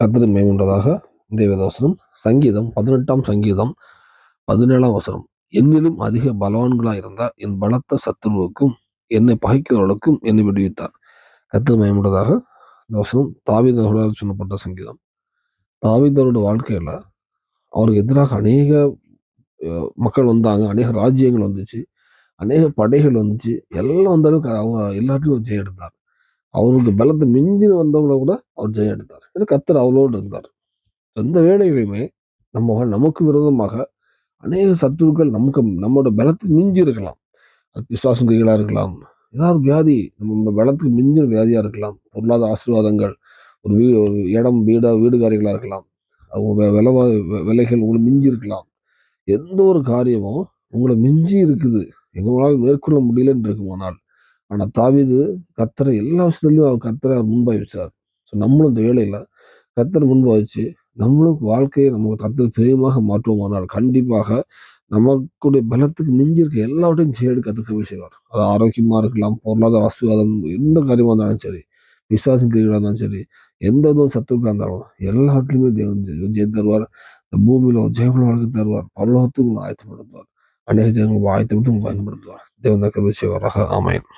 கத்திரி மேம்பட்டதாக இந்த வேதவசனம் சங்கீதம் பதினெட்டாம் சங்கீதம் பதினேழாம் வசனம். என்னிலும் அதிக பலவான்களாக இருந்தால் என் பலத்த சத்துருவுக்கும் என்னை பகைக்கிறவர்களுக்கும் என்னை விடுவித்தார். கத்திரி மேம்பட்டதாக இந்த வசனம் தாவிதர்களால் சொல்லப்பட்ட சங்கீதம். தாவிதரோட வாழ்க்கையில் அவருக்கு எதிராக அநேக மக்கள் வந்தாங்க. அநேக ராஜ்யங்கள் வந்துச்சு. அநேக படைகள் வந்துச்சு. எல்லாம் வந்த அளவுக்கு அவங்க எல்லாத்தையும் ஜெயம் எடுத்தார். அவருக்கு பலத்தை மிஞ்சின வந்தவங்கள கூட அவர் ஜெயம் எடுத்தார். ஏன்னா கத்தர் அவளோடு இருந்தார். எந்த வேலைகளையுமே நம்ம நமக்கு விரோதமாக அநேக சத்துருக்கள் நமக்கு நம்மளோட பலத்துக்கு மிஞ்சி இருக்கலாம். அது விசுவாசம் கைகளாக இருக்கலாம். ஏதாவது வியாதி நம்ம பலத்துக்கு மிஞ்சின வியாதியாக இருக்கலாம். பொருளாதார ஆசீர்வாதங்கள் ஒரு வீடு ஒரு இடம் வீடாக வீடுகாரிகளாக இருக்கலாம். அவங்க விலைவா விலைகள் உங்களை மிஞ்சி இருக்கலாம். எந்த ஒரு காரியமும் உங்களை மிஞ்சி இருக்குது. எங்களால் மேற்கொள்ள முடியலன்னு இருக்குமானால் ஆனால் ஆனால் தாவிது கத்தரை எல்லா விஷயத்துலையும் அவர் கத்தரை அவர் முன்பாய் வச்சார். ஸோ நம்மளும் இந்த வேலையில் கத்தரை முன்பாய் வச்சு நம்மளும் வாழ்க்கையை நம்ம கத்தர் பிரியமாக மாற்றுவோமானால் கண்டிப்பாக நமக்குடைய பலத்துக்கு மிஞ்சி இருக்க எல்லாவற்றையும் செய்ய கற்றுக்க செய்வார். அது ஆரோக்கியமாக இருக்கலாம் பொருளாதார ஆசீர்வாதம் எந்த காரியமாக இருந்தாலும் சரி விசுவாசம் கிரிகளாக இருந்தாலும் சரி எந்த இதுவும் சத்துருக்கா இருந்தாலும் எல்லாவற்றிலுமே தேவன் ஜெயம் தருவார். இந்த பூமியில் ஒரு வாழ்க்கை தருவார். பல்லோகத்துக்கு ஆயத்தப்படுத்துவார். அநேக ஜெயங்கள் ஆயத்தப்பட்டு பயன்படுத்துவார். தேவன் தக்க செய்வாராக. ஆமாயன்